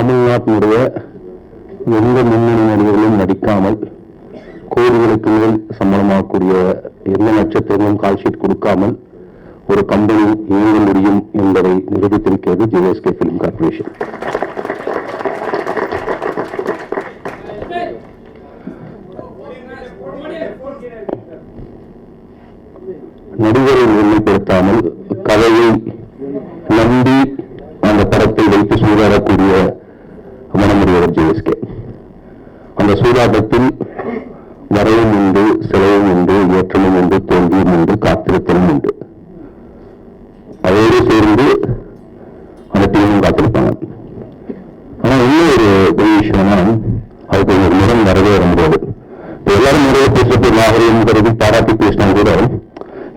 தமிழ்நாட்டினுடைய எந்த முன்னணி நடிகர்களும் நடிக்காமல் கோடிகளுக்கு மேல் சம்பளமாகக்கூடிய எந்த நட்சத்திரங்களும் கால்ஷீட் கொடுக்காமல் ஒரு கம்பெனி இயங்க முடியும் என்பதை நிரூபித்திருக்கிறது ஜிஎஸ்கே பிலிம் கார்பரேஷன் நடிகரை முன்னிப்படுத்தாமல் கதையை நம்பி அந்த படத்தை வைத்து சூதாடக்கூடிய மனமுடியவர் ஜிஎஸ்கே அந்த சூதாட்டத்தில் வரவும் உண்டு செலவும் உண்டு ஏற்றமும் உண்டு தோல்வியும் உண்டு காத்திருத்தலும் உண்டு. அதோடு சேர்ந்து அந்த டீமும் காத்திருப்பாங்க. ஆனால் இன்னும் ஒரு பெரிய விஷயம்னா அதுக்கு ஒரு நிறம் வரவே வரும்போது எல்லாரும் நிறைய பேசுறது நாகரிகம் கருதி பாராட்டி பேசினா கூட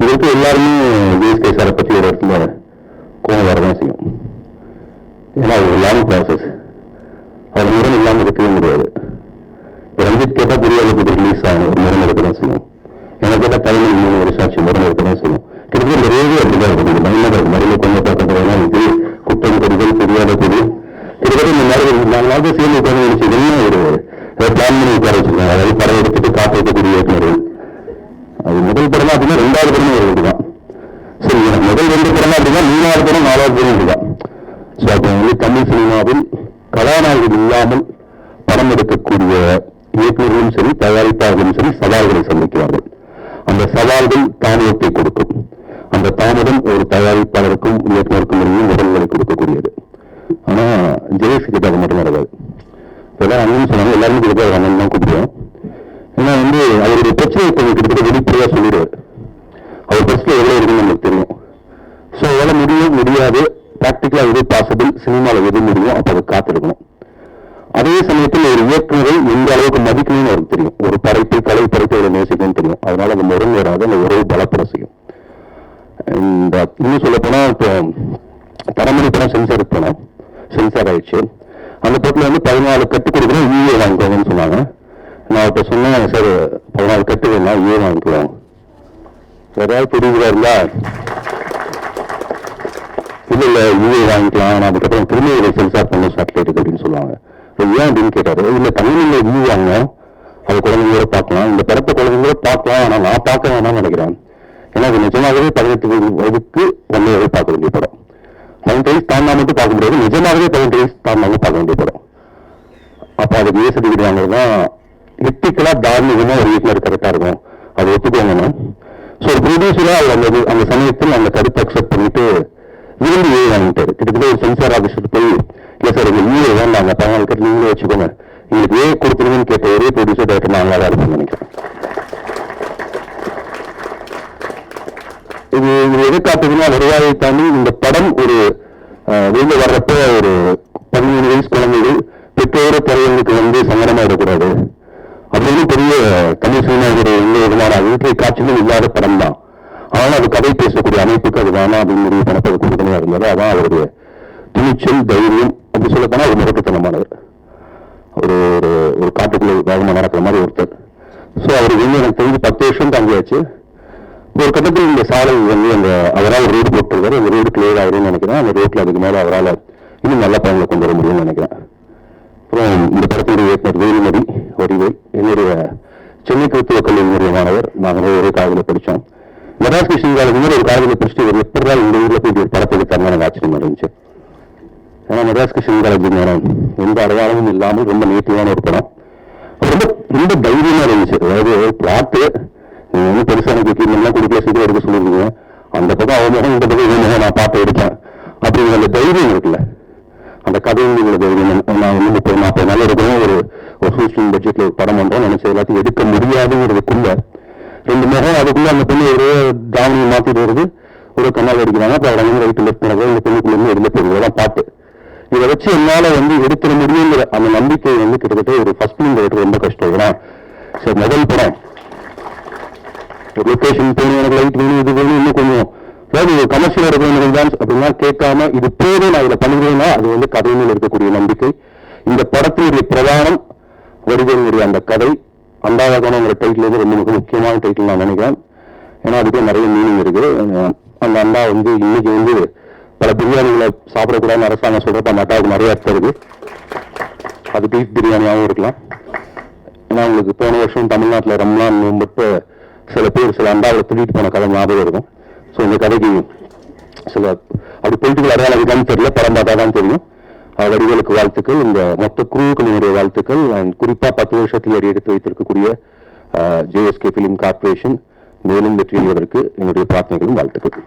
இதுக்கு எல்லாருமே விஎஸ்கே சாரை பற்றி ஒரு இடத்துல கோவம் வரதான் செய்யும். ஏன்னா அது ஒரு லாங் ப்ராசஸ் அது நிறம் இல்லாமல் இருக்கவே முடியாது இப்ப ரஞ்சித் கேட்டா ரிலீஸ் ஆகும் ஒரு மரம் இருக்க தான் செய்யும் எனக்கு கேட்டா டைமிங் மூணு வருஷம் ஆச்சு நிறம் இருக்க தான் செய்யும் கிட்டத்தட்ட இந்த ரேடியோ அப்படிதான் இருக்குது மைனர் இருக்கு மறையில கொஞ்சம் பார்க்கறதுலாம் இது குற்றம் கொடிகள் தெரியாத கொடு கிட்டத்தட்ட இந்த மாதிரி நாங்களாவது சேர்ந்து உட்கார்ந்து நினைச்சு என்ன ஒரு பிளான் பண்ணி உட்கார வச்சிருக்காங்க. அதாவது படம் எடுத்துட்டு காப்பாற்றக்கூடிய வைக்கக்கூடிய இயக்குநர்கள். அது முதல் படம் அப்படின்னா ரெண்டாவது படமும் ஒரு இதுதான். சரி முதல் ரெண்டு படம் அப்படின்னா மூணாவது படம் நாலாவது படம் இதுதான். ஸோ அப்போ வந்து தமிழ் சினிமாவில் கதாநாயகன் இல்லாமல் படம் எடுக்கக்கூடிய இயக்குநர்களும் சரி தயாரிப்பாளர்களும் சரி சவால்களை சந்திக்கிறார்கள். அந்த சவால்கள் தாமதத்தை கொடுக்கும். அந்த தாமதம் ஒரு தயாரிப்பாளருக்கும் இயக்குநருக்கும் இடையே உடல்களை கொடுக்கக்கூடியது. ஆனா ஜெயஸ் கிட்ட அது மட்டும் நடக்காது. இப்பதான் அண்ணன் சொன்னாங்க எல்லாருமே கிட்ட அண்ணன் தான் கூப்பிடுவோம். ஏன்னா வந்து அவருடைய பிரச்சனை கொஞ்சம் கிட்டத்தட்ட வெளிப்படையா சொல்லிடுவார். இந்த இன்னும் சொல்ல போனால் இப்போ தரமணி படம் சென்சார் போனோம் சென்சார் ஆயிடுச்சு. அந்த படத்தில் வந்து பதினாலு கட்டு கொடுக்குறோம் ஈஏ வாங்கிக்கோங்கன்னு சொன்னாங்க. நான் இப்போ சொன்னேன் சார் பதினாலு கட்டு வேணா யூஏ வாங்கிக்கலாம். ஏதாவது தெரியுதா இருந்தா இல்லை இல்லை ஈஏ வாங்கிக்கலாம். நான் அதுக்கப்புறம் திருநெல்வேலி சென்சார் பண்ண சேட்டலைட் அப்படின்னு சொல்லுவாங்க. ஏன் அப்படின்னு கேட்டாரு. இல்லை தமிழில் ஈ வாங்கணும். அது குழந்தைங்களோட பார்க்கலாம். இந்த படத்தை குழந்தைங்களோட பார்க்கலாம். ஆனால் நான் பார்க்க வேணாம்னு நினைக்கிறேன். ஏன்னா அது நிஜமாகவே பதினெட்டு வயதுக்கு ஒன்னே பார்க்க வேண்டிய படம். பதினெட்டு வயசு தாண்டா மட்டும் பார்க்க முடியாது நிஜமாகவே பதினெட்டு வயசு தாண்டாம பார்க்க வேண்டிய படம். அப்போ அது ஏ சர்டிஃபிகேட் வாங்குறதுதான் எத்திக்கலா தார்மீகமா ஒரு இயக்குனர் கரெக்டாக இருக்கும். அது ஒத்துக்குவாங்கன்னா ஸோ ப்ரொடியூசராக அவர் அந்த அந்த சமயத்தில் அந்த கருத்தை அக்செப்ட் பண்ணிட்டு விரும்பி ஏ வாங்கிட்டாரு. கிட்டத்தட்ட ஒரு சென்சார் ஆஃபீஸர் போய் இல்லை சார் எங்கள் ஈ வேண்டாங்க பதினாலு கட்டு நீங்களே வச்சுக்கோங்க. எங்களுக்கு ஏ கொடுத்துருங்கன்னு கேட்ட ஒரே ப்ரொடியூசர் டேரக்டர் நாங்களாக தான் இருப்போம்னு நினைக்கிறேன் இது பார்த்தீங்கன்னா வருவாயை தாண்டி இந்த படம் ஒரு வெளியில் வர்றப்ப ஒரு பதினேழு வயசு குழந்தைகள் பெற்றோர திரையங்களுக்கு வந்து சங்கடமாயிடக்கூடாது அப்படின்னு பெரிய தமிழ் சினிமாவுடைய எந்த விதமான காட்சிகளும் இல்லாத படம் தான். ஆனால் அது கதை பேசக்கூடிய அமைப்புக்கு அது வேணாம் அப்படின்னு முடிவு பணத்தை கொடுக்கணும் இருந்தது அதான் அவருடைய துணிச்சல் தைரியம் அப்படி சொல்ல ஒரு முரட்டுத்தனமானவர். ஒரு ஒரு ஒரு காட்டுக்குள்ள வேகமாக நடக்கிற மாதிரி ஒருத்தர். ஸோ அவருக்கு வந்து எனக்கு தெரிஞ்சு பத்து வருஷம் தங்கியாச்சு ஒரு கட்டத்தில் இந்த சாலை வந்து அந்த அவரால் ஒரு ரோடு போட்டிருக்காரு. அந்த ரோடு கிளியர் ஆகுதுன்னு நினைக்கிறேன். அந்த ரோட்டில் அதுக்கு மேலே அவரால் இன்னும் நல்ல பயன்களை கொண்டு வர முடியும்னு நினைக்கிறேன். அப்புறம் இந்த படத்தினுடைய இயக்குனர் வேலுமதி வடிவேல் என்னுடைய சென்னை கிறிஸ்துவ கல்லூரியினுடைய மாணவர் நாங்கள் ஒரே காலேஜில் படித்தோம் மெட்ராஸ் கிருஷ்ணன் காலேஜ் ஒரு காலேஜில் படிச்சுட்டு ஒரு எப்படா இந்த ஊரில் போய் ஒரு படத்தை எடுத்தாங்க எனக்கு ஆச்சரியமாக இருந்துச்சு. ஏன்னா மெட்ராஸ் கிருஷ்ணன் காலேஜ் மேடம் எந்த அடையாளமும் இல்லாமல் ரொம்ப நேட்டிவான ஒரு படம். ரொம்ப ரொம்ப தைரியமாக இருந்துச்சு. அதாவது பிளாட்டு நீங்க வந்து பெருசான எல்லாம் குடி சீக்கிரம் எடுக்க சொல்லிருக்கீங்க அந்த பக்கம் அவன் முகம் இந்த பக்கம் இவன் முகம் நான் பார்த்து எடுப்பேன் அப்படிங்கிற அந்த தைரியம் இருக்குல்ல? அந்த கதைங்கிற தைரியம் நான் வந்து முப்பது நாற்பது நாள் எடுக்கணும். ஒரு ஒரு ஃபுல் பட்ஜெட்டில் ஒரு படம் பண்ணுறோம் நினைச்ச எல்லாத்தையும் எடுக்க முடியாதுங்கிறதுக்குள்ள ரெண்டு முகம் அதுக்குள்ளே அந்த பொண்ணு ஒரு தாவணியை மாற்றிட்டு வருது. ஒரு கண்ணால் அடிக்கிறாங்க. அப்புறம் அவங்க ரைட்டு லெஃப்ட் பண்ணது இந்த பெண்ணுக்குள்ளேருந்து எடுத்து வெளில போகுது இதை வச்சு என்னால் வந்து எடுத்துட முடியுங்கிற அந்த நம்பிக்கை வந்து கிட்டத்தட்ட ஒரு ஃபர்ஸ்ட் ஃபிலிம் ரைட்டர் ரொம்ப கஷ்டம். ஏன்னா சரி முதல் படம். லொகேஷன் போகணும் எனக்கு லைட் வேணும் இது வேணும் இன்னும் கொஞ்சம். அதாவது கமர்ஷியல் எடுக்கணும் டான்ஸ் அப்படின்னா கேட்காம இது போதும் நான் இதை பண்ணுவேன்னா அது வந்து கதையில் இருக்கக்கூடிய நம்பிக்கை. இந்த படத்தினுடைய பிரதானம் வடிவேலுடைய அந்த கதை அண்டாவகனங்கிற டைட்டில் வந்து ரொம்ப மிக முக்கியமான டைட்டில் நான் நினைக்கிறேன். ஏன்னா அதுக்கு நிறைய மீனிங் இருக்கு அந்த அண்டா வந்து இன்னைக்கு வந்து பல பிரியாணிகளை சாப்பிடக்கூடாதுன்னு அரசாங்கம் சொல்றப்ப அந்த அண்டாவுக்கு நிறைய அர்த்தம் இருக்கு. அது பீஃப் பிரியாணியாகவும் இருக்கலாம். ஏன்னா உங்களுக்கு போன வருஷம் தமிழ்நாட்டில் ரம்லான் மேம்பட்டு சில பேர் சில அண்டாவில் திருட்டு போன கதை ஞாபகம் இருக்கும். ஸோ இந்த கதைக்கு சில அப்படி பொலிட்டிக்கல் அடையாளம் இருக்கான்னு தெரியல படம் பார்த்தா தான் தெரியும். அஹ் வடிவேலுக்கு வாழ்த்துக்கள். இந்த மொத்த குழுக்களினுடைய என்னுடைய வாழ்த்துக்கள். அண்ட் குறிப்பாக பத்து வருஷத்தில் அடி எடுத்து வைத்திருக்கக்கூடிய ஜேஎஸ்கே ஃபிலிம் கார்பரேஷன் மேலும் வெற்றி அடைவதற்கு என்னுடைய பிரார்த்தனைகளும் வாழ்த்துக்கள்.